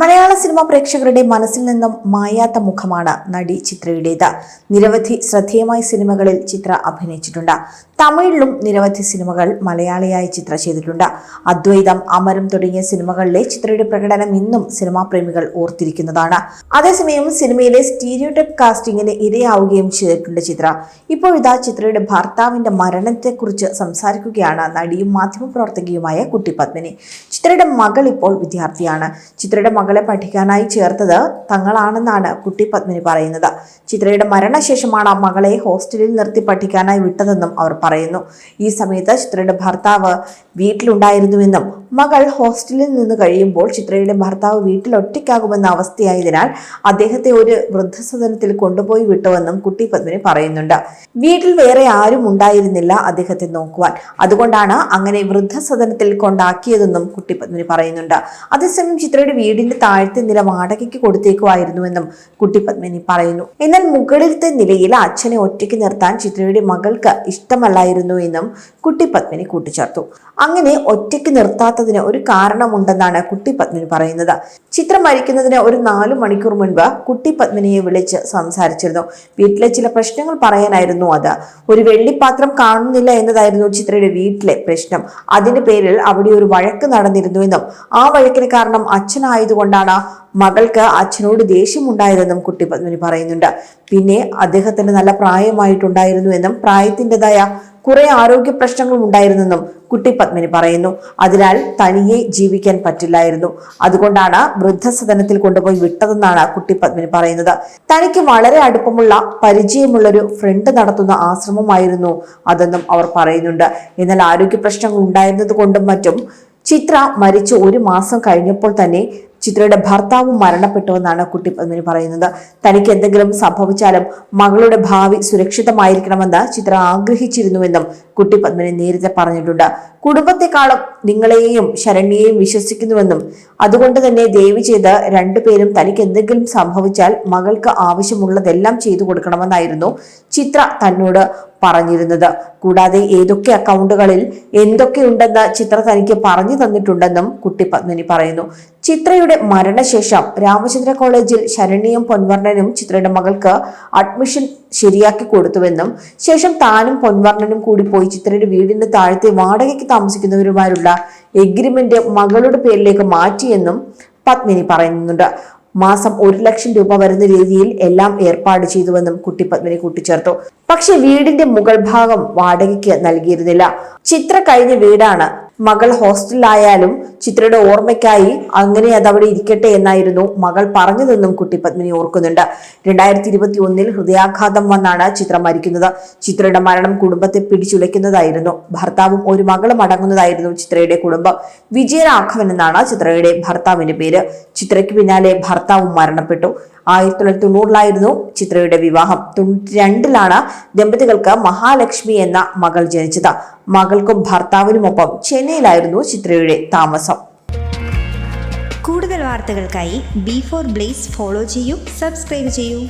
മലയാള cinema പ്രേക്ഷകരുടെ മനസ്സിൽ നിന്നും മായാത്ത മുഖമാണ് നടി ചിത്രയുടേത്. നിരവധി ശ്രദ്ധേയമായ സിനിമകളിൽ ചിത്ര അഭിനയിച്ചിട്ടുണ്ട്. തമിഴിലും നിരവധി സിനിമകൾ മലയാളിയായി ചിത്ര ചെയ്തിട്ടുണ്ട്. അദ്വൈതം അമരം തുടങ്ങിയ സിനിമകളിലെ ചിത്രയുടെ പ്രകടനം ഇന്നും സിനിമാ പ്രേമികൾ ഓർത്തിരിക്കുന്നതാണ്. അതേസമയം സിനിമയിലെ സ്റ്റീരിയോടൈപ്പ് കാസ്റ്റിംഗിന് ഇരയാവുകയും ചെയ്തിട്ടുണ്ട് ചിത്ര. ഇപ്പോഴിതാ ചിത്രയുടെ ഭർത്താവിന്റെ മരണത്തെക്കുറിച്ച് സംസാരിക്കുകയാണ് നടിയും മാധ്യമപ്രവർത്തകയുമായ കുട്ടി പത്മിനി. ചിത്രയുടെ മകൾ ഇപ്പോൾ വിദ്യാർത്ഥിയാണ്. ചിത്രയുടെ മകളെ പഠിക്കാനായി ചേർത്തത് തങ്ങളാണെന്നാണ് കുട്ടി പത്മിനി പറയുന്നത്. ചിത്രയുടെ മരണശേഷമാണ് മകളെ ഹോസ്റ്റലിൽ നിർത്തി പഠിക്കാനായി വിട്ടതെന്നും അവർ പറയുന്നു. ഈ സമയത്ത് ചിത്രയുടെ ഭർത്താവ് വീട്ടിലുണ്ടായിരുന്നുവെന്നും മകൾ ഹോസ്റ്റലിൽ നിന്ന് കഴിയുമ്പോൾ ചിത്രയുടെ ഭർത്താവ് വീട്ടിൽ ഒറ്റയ്ക്കാകുമെന്ന അവസ്ഥയായതിനാൽ അദ്ദേഹത്തെ ഒരു വൃദ്ധസദനത്തിൽ കൊണ്ടുപോയി വിട്ടുവെന്നും കുട്ടി പത്മിനി പറയുന്നുണ്ട്. വീട്ടിൽ വേറെ ആരും ഉണ്ടായിരുന്നില്ല അദ്ദേഹത്തെ നോക്കുവാൻ. അതുകൊണ്ടാണ് അങ്ങനെ വൃദ്ധസദനത്തിൽ കൊണ്ടാക്കിയതെന്നും കുട്ടി പത്മിനി പറയുന്നുണ്ട്. അതേസമയം ചിത്രയുടെ വീടിന്റെ താഴത്തെ നില വാടകയ്ക്ക് കൊടുത്തേക്കുമായിരുന്നുവെന്നും കുട്ടി പത്മിനി പറയുന്നു. എന്നാൽ മുകളിലത്തെ നിലയിൽ അച്ഛനെ ഒറ്റയ്ക്ക് നിർത്താൻ ചിത്രയുടെ മകൾക്ക് ഇഷ്ടമല്ലായിരുന്നു എന്നും കുട്ടി പത്മിനി കൂട്ടിച്ചേർത്തു. അങ്ങനെ ഒറ്റയ്ക്ക് നിർത്താത്തതിന് ഒരു കാരണമുണ്ടെന്നാണ് കുട്ടി പത്മിനി പറയുന്നത്. ചിത്രം മരിക്കുന്നതിന് ഒരു നാലു മണിക്കൂർ മുൻപ് കുട്ടി പത്മിനിയെ വിളിച്ച് സംസാരിച്ചിരുന്നു. വീട്ടിലെ ചില പ്രശ്നങ്ങൾ പറയാനായിരുന്നു അത്. ഒരു വെള്ളിപ്പാത്രം കാണുന്നില്ല എന്നതായിരുന്നു ചിത്രയുടെ വീട്ടിലെ പ്രശ്നം. അതിന്റെ പേരിൽ അവിടെ ഒരു വഴക്ക് നടന്നിരുന്നുവെന്നും ആ വഴക്കിന് കാരണം അച്ഛനായതുകൊണ്ടാണ് മകൾക്ക് അച്ഛനോട് ദേഷ്യമുണ്ടായതെന്നും കുട്ടി പത്മിനി പറയുന്നുണ്ട്. പിന്നെ അദ്ദേഹത്തിന് നല്ല പ്രായമായിട്ടുണ്ടായിരുന്നു എന്നും പ്രായത്തിന്റെതായ കുറെ ആരോഗ്യ പ്രശ്നങ്ങളും ഉണ്ടായിരുന്നെന്നും കുട്ടി പത്മിനി പറയുന്നു. അതിനാൽ തനിയെ ജീവിക്കാൻ പറ്റില്ലായിരുന്നു. അതുകൊണ്ടാണ് വൃദ്ധസദനത്തിൽ കൊണ്ടുപോയി വിട്ടതെന്നാണ് കുട്ടി പത്മിനി പറയുന്നത്. തനിക്ക് വളരെ അടുപ്പമുള്ള പരിചയമുള്ള ഒരു ഫ്രണ്ട് നടത്തുന്ന ആശ്രമമായിരുന്നു അതെന്നും അവർ പറയുന്നുണ്ട്. എന്നാൽ ആരോഗ്യ പ്രശ്നങ്ങൾ ഉണ്ടായിരുന്നത് കൊണ്ടും മറ്റും ചിത്ര മരിച്ച് ഒരു മാസം കഴിഞ്ഞപ്പോൾ തന്നെ ചിത്രയുടെ ഭർത്താവും മരണപ്പെട്ടുവെന്നാണ് കുട്ടി പത്മിനി പറയുന്നത്. തനിക്ക് എന്തെങ്കിലും സംഭവിച്ചാലും മകളുടെ ഭാവി സുരക്ഷിതമായിരിക്കണമെന്ന് ചിത്ര ആഗ്രഹിച്ചിരുന്നുവെന്നും കുട്ടി പത്മിനി നേരത്തെ പറഞ്ഞിട്ടുണ്ട്. കുടുംബത്തെക്കാളും നിങ്ങളെയും ശരണ്യെയും വിശ്വസിക്കുന്നുവെന്നും അതുകൊണ്ട് തന്നെ ദയവ് ചെയ്ത് രണ്ടുപേരും തനിക്ക് എന്തെങ്കിലും സംഭവിച്ചാൽ മകൾക്ക് ആവശ്യമുള്ളതെല്ലാം ചെയ്തു കൊടുക്കണമെന്നായിരുന്നു ചിത്ര തന്നോട്. പറഞ്ഞിരുന്നത്. കൂടാതെ ഏതൊക്കെ അക്കൗണ്ടുകളിൽ എന്തൊക്കെയുണ്ടെന്ന് ചിത്ര തനിക്ക് പറഞ്ഞു തന്നിട്ടുണ്ടെന്നും കുട്ടി പത്മിനി പറയുന്നു. ചിത്രയുടെ മരണശേഷം രാമചന്ദ്ര കോളേജിൽ ശരണ്യയും പൊൻവർണനും ചിത്രയുടെ മകൾക്ക് അഡ്മിഷൻ ശരിയാക്കി കൊടുത്തുവെന്നും ശേഷം താനും പൊൻവർണനും കൂടി പോയി ചിത്രയുടെ വീടിന്റെ താഴത്തെ വാടകയ്ക്ക് താമസിക്കുന്നവരുമായുള്ള എഗ്രിമെന്റ് മകളുടെ പേരിലേക്ക് മാറ്റിയെന്നും പത്മിനി പറയുന്നുണ്ട്. മാസം ഒരു ലക്ഷം രൂപ വരുന്ന രീതിയിൽ എല്ലാം ഏർപ്പാട് ചെയ്തുവെന്നും കുട്ടി പത്മിനി കൂട്ടിച്ചേർത്തു. പക്ഷെ വീടിന്റെ മുകൾ ഭാഗം വാടകയ്ക്ക് നൽകിയിരുന്നില്ല. ചിത്ര കഴിഞ്ഞ വീടാണ് മകൾ ഹോസ്റ്റലിലായാലും ചിത്രയുടെ ഓർമ്മയ്ക്കായി അങ്ങനെ അത് അവിടെ ഇരിക്കട്ടെ എന്നായിരുന്നു മകൾ പറഞ്ഞതെന്നും കുട്ടി പത്മിനി ഓർക്കുന്നുണ്ട്. രണ്ടായിരത്തി ഇരുപത്തി ഒന്നിൽ ഹൃദയാഘാതം വന്നാണ് ചിത്ര മരിക്കുന്നത്. ചിത്രയുടെ മരണം കുടുംബത്തെ പിടിച്ചുലയ്ക്കുന്നതായിരുന്നു. ഭർത്താവും ഒരു മകളും അടങ്ങുന്നതായിരുന്നു ചിത്രയുടെ കുടുംബം. വിജയരാഘവൻ എന്നാണ് ചിത്രയുടെ ഭർത്താവിന്റെ പേര്. ചിത്രയ്ക്ക് പിന്നാലെ ഭർത്താവും മരണപ്പെട്ടു. ആയിരത്തി തൊള്ളായിരത്തി തൊണ്ണൂറിലായിരുന്നു ചിത്രയുടെ വിവാഹം. തൊണ്ണൂറ്റി രണ്ടിലാണ് ദമ്പതികൾക്ക് മഹാലക്ഷ്മി എന്ന മകൾ ജനിച്ചത്. മകൾക്കും ഭർത്താവിനുമൊപ്പം ചെന്നൈയിലായിരുന്നു ചിത്രയുടെ താമസം. കൂടുതൽ വാർത്തകൾക്കായി ബി ഫോർ ബ്ലേസ് ഫോളോ ചെയ്യൂ സബ്സ്ക്രൈബ് ചെയ്യൂ.